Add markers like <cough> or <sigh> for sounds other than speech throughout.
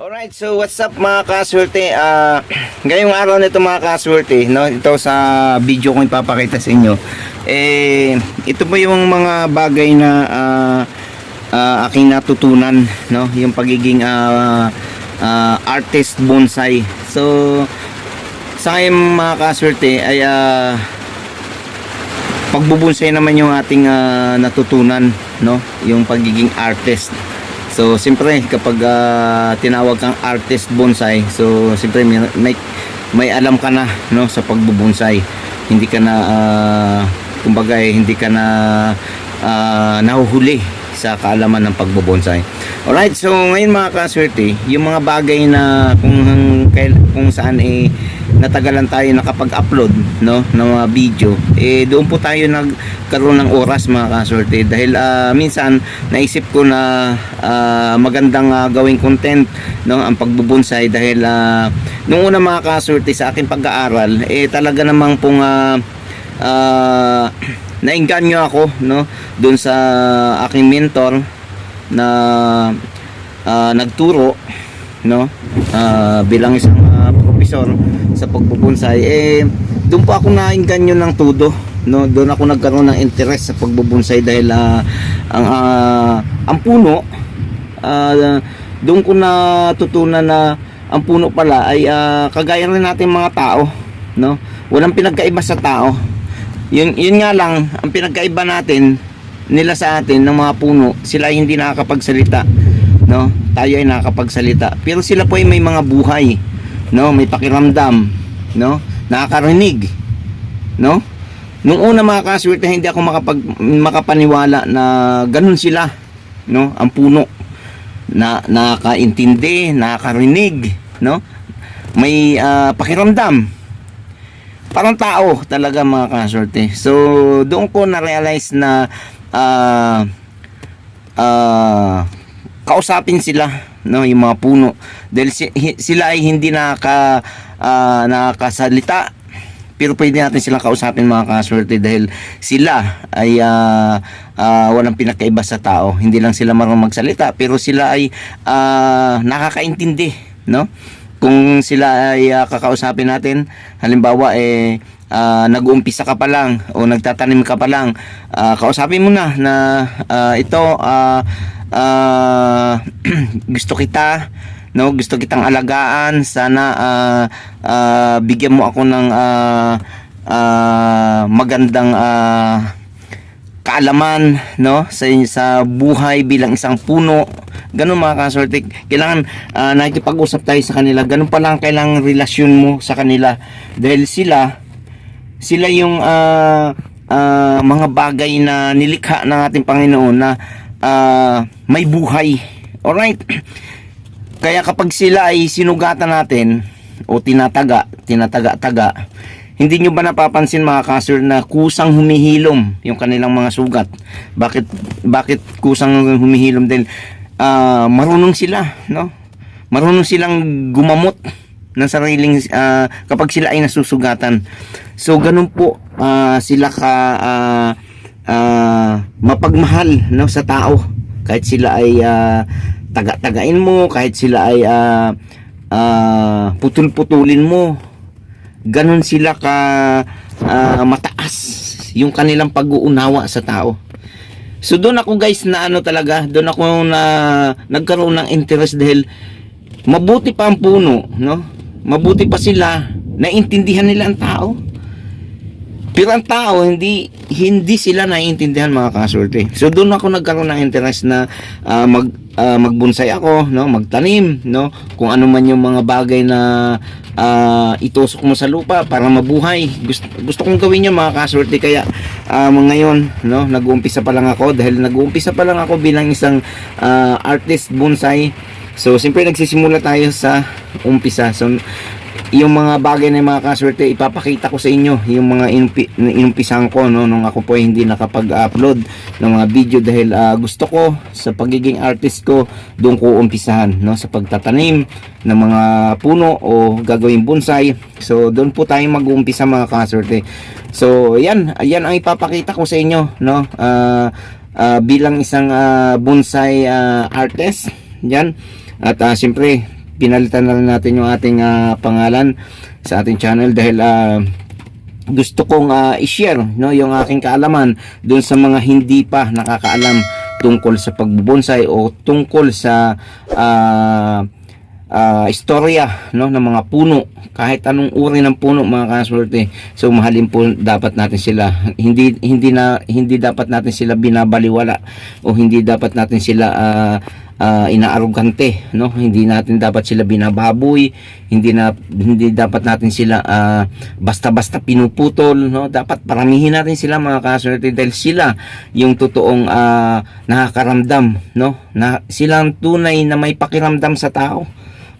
Alright, so what's up mga kaswerte? Ah, <clears throat> ngayong araw nito mga kaswerte, no? Ito sa video ko ipapakita sa inyo. Eh, ito po yung mga bagay na ah, ah, aking natutunan, no? Yung pagiging ah, ah, artist bonsai. So, sa ngayon mga kaswerte ay ah, pagbubonsai naman yung ating ah, natutunan, no? Yung pagiging artist. So, siyempre, kapag ah, tinawag kang artist bonsai, so, siyempre, may, may, may alam ka na, no, sa pagbubonsai. Hindi ka na, ah, kumbaga, eh, hindi ka na ah, nahuhuli sa kaalaman ng pagbubonsai. Alright, so, ngayon mga kaswerte, yung mga bagay na kung, kung saan eh, natagalan tayo nakapag-upload no ng mga video eh doon po tayo nagkaroon ng oras mga kaswerte dahil ah, minsan naisip ko na ah, magandang ah, gawing content no ang pagbubonsai dahil ah, nung una mga kaswerte sa aking pag-aaral eh talaga namang pong ah, ah, nainganyo ako no doon sa aking mentor na ah, nagturo no Ah, bilang isang ah, profesor sa pagbubonsai eh doon po ako nainganyo ng todo no doon ako nagkaroon ng interest sa pagbubonsai dahil ah, ang ah, ang puno ah, doon ko natutunan na ang puno pala ay ah, kagaya rin natin mga tao no walang pinagkaiba sa tao yun, yun nga lang ang pinagkaiba natin nila sa atin ng mga puno sila ay hindi nakakapagsalita no? Tayo ay nakakapagsalita. Pero sila po ay may mga buhay no? May pakiramdam no? Nakakarinig no? Nung una mga kaswerte hindi ako makapag makapaniwala na ganun sila no? Ang puno. Na nakakaintindi nakakarinig no? May ah, pakiramdam parang tao talaga mga kaswerte so doon ko na-realize na ah ah kausapin sila no yung mga puno. Dahil si- sila ay hindi nakaka ah, nakakasalita pero pwede natin silang kausapin mga kaswerte dahil sila ay ah, ah, walang pinakaiba sa tao. Hindi lang sila marunong magsalita pero sila ay ah, nakakaintindi no kung sila ay ah, kakausapin natin halimbawa eh ah, nag-uumpisa ka pa lang o nagtatanim ka pa lang ah, kausapin mo na na ah, ito ah, ah, <clears throat> gusto kita no? Gusto kitang alagaan sana ah, ah, bigyan mo ako ng ah, ah, magandang ah, kaalaman no? Sa sa buhay bilang isang puno ganun mga kaswerte. Kailangan ah, nakikipag-usap tayo sa kanila. Ganun pa lang kailangan relasyon mo sa kanila. Dahil sila sila yung ah, ah, mga bagay na nilikha ng ating Panginoon na ah, may buhay. Alright? <clears throat> Kaya kapag sila ay sinugatan natin o tinataga tinataga-taga hindi nyo ba napapansin mga kasir na kusang humihilom yung kanilang mga sugat? Bakit bakit kusang humihilom dahil ah, marunong sila, no? Marunong silang gumamot ng sariling ah, kapag sila ay nasusugatan. So ganun po ah, sila ka ah, ah, mapagmahal no sa tao kahit sila ay ah, taga-tagain mo, kahit sila ay ah, ah, putul-putulin mo ganon sila ka ah, mataas yung kanilang pag-uunawa sa tao. So doon ako guys na ano talaga, doon ako na nagkaroon ng interest dahil mabuti pa ang puno, no? Mabuti pa sila, naintindihan nila ang tao. Pero ang tao, hindi hindi sila naiintindihan mga kasorte. So doon ako nagkaroon ng interest na ah, mag ah, magbonsai ako, no, magtanim, no, kung ano man yung mga bagay na ah, itusok mo sa lupa para mabuhay. Gusto, gusto kong gawin yun mga kasorte kaya ah, ngayon, no, nag-uumpisa pa lang ako dahil nag-uumpisa pa lang ako bilang isang ah, artist bonsai. So, siyempre nagsisimula tayo sa umpisa. So, yung mga bagay na mga kaswerte ipapakita ko sa inyo. Yung mga inumpi, inumpisan ko no nung ako po hindi nakapag-upload ng mga video dahil ah, gusto ko sa pagiging artist ko doon ko umpisahan no sa pagtatanim ng mga puno o gagawing bonsai. So doon po tayo mag-uumpisa mga kaswerte. So yan yan ang ipapakita ko sa inyo no Ah, ah, bilang isang ah, bonsai ah, artist. Yan. At uh, siyempre pinalitan na natin yung ating ah, pangalan sa ating channel dahil ah, gusto kong ah, i-share no yung aking kaalaman doon sa mga hindi pa nakakaalam tungkol sa pagbubonsai o tungkol sa ah, ah, istorya no ng mga puno. Kahit anong uri ng puno mga kaswerte. So mahalin po dapat natin sila. Hindi hindi na hindi dapat natin sila binabaliwala o hindi dapat natin sila ah, ah, inaarugante no? Hindi natin dapat sila binababoy hindi na hindi dapat natin sila ah, basta-basta pinuputol no? Dapat paramihin natin sila mga kaswerte dahil sila yung totoong ah, nakakaramdam no? Na silang tunay na may pakiramdam sa tao.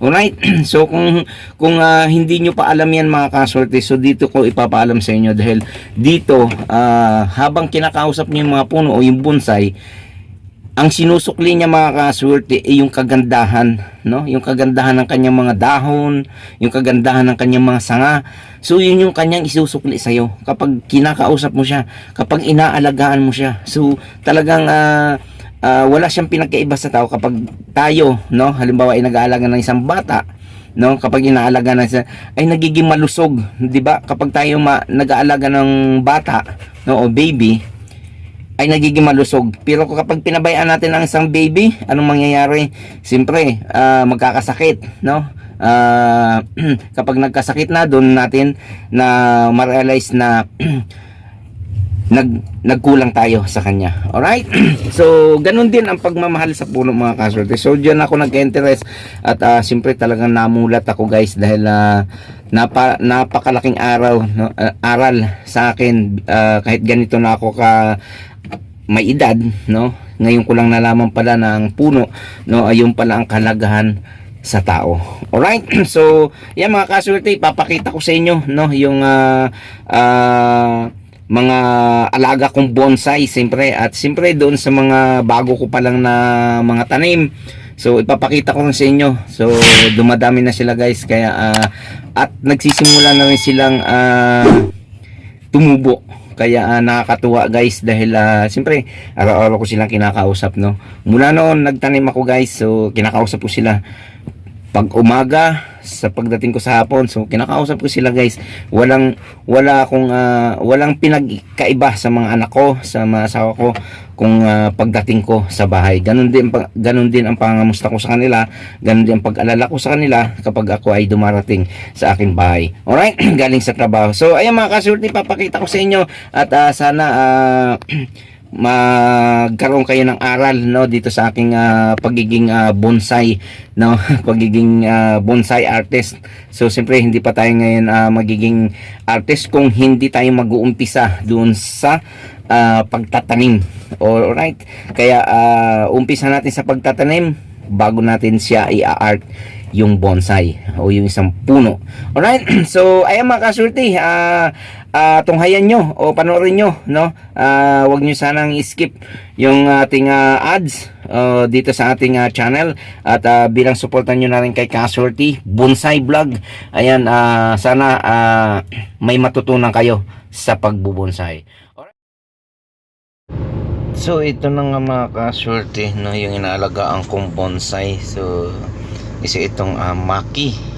Alright, <clears throat> so kung kung ah, hindi nyo pa alam yan mga kaswerte, so dito ko ipapaalam sa inyo dahil dito ah, habang kinakausap nyo yung mga puno o yung bonsai, ang sinusukli niya mga kaswerte ay yung kagandahan, no? Yung kagandahan ng kanyang mga dahon, yung kagandahan ng kanyang mga sanga. So yun yung kanyang isusukli sa iyo kapag kinakausap mo siya, kapag inaalagaan mo siya. So talagang ah, ah, wala siyang pinagkaiba sa tao kapag tayo, no? Halimbawa ay nag-aalaga ng isang bata, no? Kapag inaalaga na siya ay nagiging malusog, 'di ba? Kapag tayo ma- nag-aalaga ng bata, no, o baby, ay nagiging malusog. Pero kapag pinabayaan natin ang isang baby, anong mangyayari? Siyempre, ah, magkakasakit, no? Ah, <clears throat> kapag nagkasakit na, doon natin na ma-realize na <clears throat> nag nagkulang tayo sa kanya. Alright? <clears throat> so, ganun din ang pagmamahal sa puno mga kaswerte. So, diyan ako nag-interest at ah, siyempre talagang namulat ako guys dahil ah, napa, napakalaking araw, no, ah, aral sa akin ah, kahit ganito na ako ka may edad, no? Ngayon ko lang nalaman pala ang puno, no, ayun pala ang kalagahan sa tao. Alright? <clears throat> So, yan mga kaswerte, papakita ko sa inyo, no, yung ah, ah, mga alaga kong bonsai, siyempre, at siyempre doon sa mga bago ko pa lang na mga tanim. So, ipapakita ko sa inyo. So, dumadami na sila guys, kaya, ah, at nagsisimula na rin silang, ah, tumubo. Kaya ah, nakakatuwa guys dahil ah, siyempre araw-araw ko silang kinakausap no. Mula noon nagtanim ako guys so kinakausap ko sila pag umaga sa pagdating ko sa hapon. So kinakausap ko sila guys. Walang wala akong ah, walang pinagkaiba sa mga anak ko sa mga asawa ko kung ah, pagdating ko sa bahay. Ganun din ganun din ang pangamusta ko sa kanila. Ganun din ang pag-alala ko sa kanila kapag ako ay dumarating sa aking bahay. Alright <clears throat> galing sa trabaho. So ayan mga kasulti papakita ko sa inyo. At ah, sana ah, <clears throat> magkaroon kayo ng aral no dito sa aking ah, pagiging ah, bonsai no <laughs> pagiging ah, bonsai artist so siyempre hindi pa tayo ngayon ah, magiging artist kung hindi tayo mag-uumpisa doon sa ah, pagtatanim alright kaya ah, umpisa natin sa pagtatanim bago natin siya i-art yung bonsai o yung isang puno. Alright? <clears throat> So, ayan mga kasulti, ah ah, tunghayan nyo o panoorin nyo, no? Ah, wag nyo sanang skip yung ating ah, ads ah, dito sa ating ah, channel at ah, bilang suportan nyo na rin kay Kasulti Bonsai Vlog. Ayan, ah, sana ah, may matutunan kayo sa pagbubonsai. So ito na nga mga kaswerte no, yung inaalagaan kong bonsai. So isa itong ah, maki.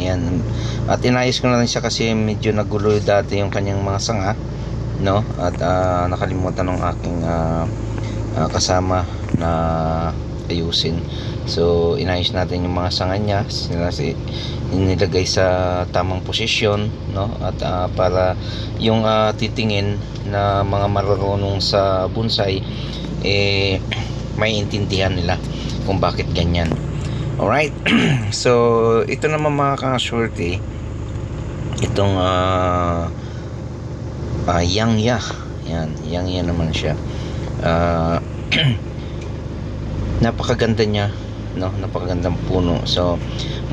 Ayan. At inayos ko na rin siya kasi medyo nagulo dati yung kanyang mga sanga. No? At ah, nakalimutan ng aking ah, ah, kasama na ayusin. So inayos natin yung mga sanga niya. Sila si inilagay sa tamang posisyon no at ah, para yung ah, titingin na mga marurunong sa bonsai eh <clears throat> maiintindihan nila kung bakit ganyan alright. <clears throat> So ito naman mga ka-shorty. Itong ah ah, yang ya. Yan yang ya naman siya. Ah, <clears throat> napakaganda niya no? Napakagandang puno. So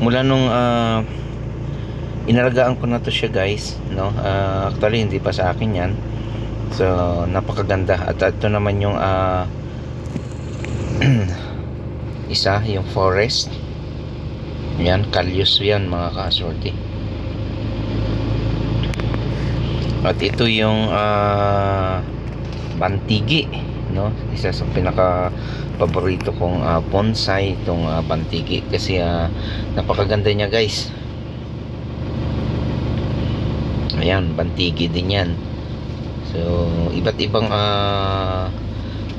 mula nung ah, inalagaan ko na to siya guys no? Ah, actually hindi pa sa akin yan. So napakaganda. At ito naman yung ah, <clears throat> isa yung forest. Yan kalyus yan mga kasorte. At ito yung ah, bantigi no? Isa sa pinaka paborito kong ah, bonsai itong ah, bantigi. Kasi ah, napakaganda niya guys. Ayan bantigi din yan. So iba't ibang ah,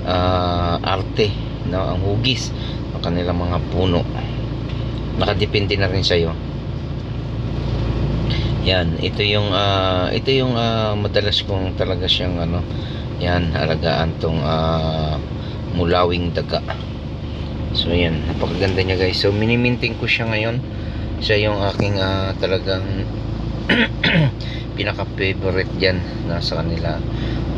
ah, arte no? Ang hugis ng kanilang mga puno. Nakadepende na rin sa'yo. Yan ito yung ah, ito yung ah, madalas kong talaga siyang ano yan alagaan tong ah, mulawing daga. So yan napakaganda niya guys. So miniminting ko siya ngayon siya yung aking ah, talagang <clears throat> pinaka favorite dyan na sa kanila.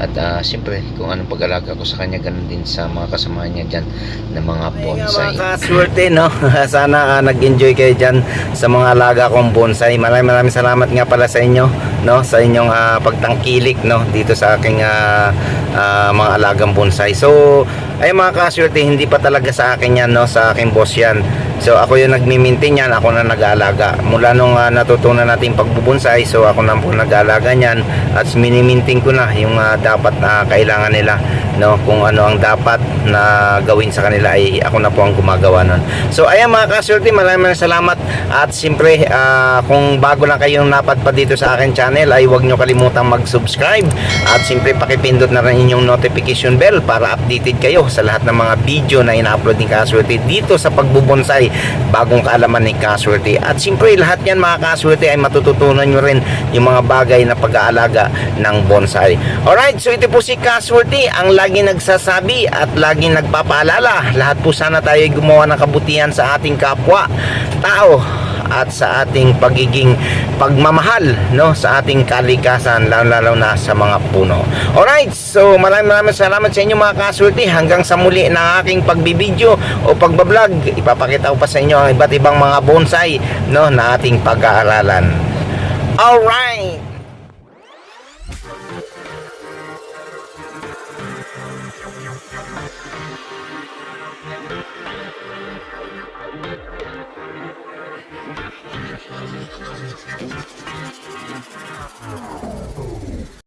At ah, siyempre kung anong pag-alaga ko sa kanya ganun din sa mga kasama niya dyan na mga bonsai. mga kaswerte no? <laughs> Sana ah, nag-enjoy kayo dyan sa mga alaga kong bonsai. Maraming maraming salamat nga pala sa inyo no? Sa inyong ah, pagtangkilik no? Dito sa aking ah, ah, mga alagang bonsai. So ay mga kaswerte hindi pa talaga sa akin yan no? Sa aking boss yan So ako yung nagmi-maintain yan, ako na nag-aalaga. Mula nung ah, natutunan natin pagbubonsai, so ako na po nag-aalaga niyan at mini-maintain ko na yung ah, dapat na kailangan nila, no? Kung ano ang dapat na gawin sa kanila ay ako na po ang gumagawa nun. So ayan mga kaswerte, maraming salamat at siyempre ah, kung bago lang kayong napadpad dito sa akin channel ay huwag nyo kalimutang mag-subscribe at siyempre pakipindot na rin inyong notification bell para updated kayo sa lahat ng mga video na ina-upload ni Kaswerte dito sa pagbubonsai bagong kaalaman ni Kaswerte at siyempre lahat yan mga Kaswerte ay matututunan nyo rin yung mga bagay na pag-aalaga ng bonsai. Alright so ito po si Kaswerte ang lagi nagsasabi at lagi nagpapaalala. Lahat po sana tayo ay gumawa ng kabutihan sa ating kapwa. Tao at sa ating pagiging pagmamahal no sa ating kalikasan lalo lalo na sa mga puno. Alright, so maraming maraming salamat sa inyo mga kasulti hanggang sa muli ng aking pagbibideo o pagbablog. Ipapakita ko pa sa inyo ang iba't ibang mga bonsai no na ating pag-aaralan. Alright.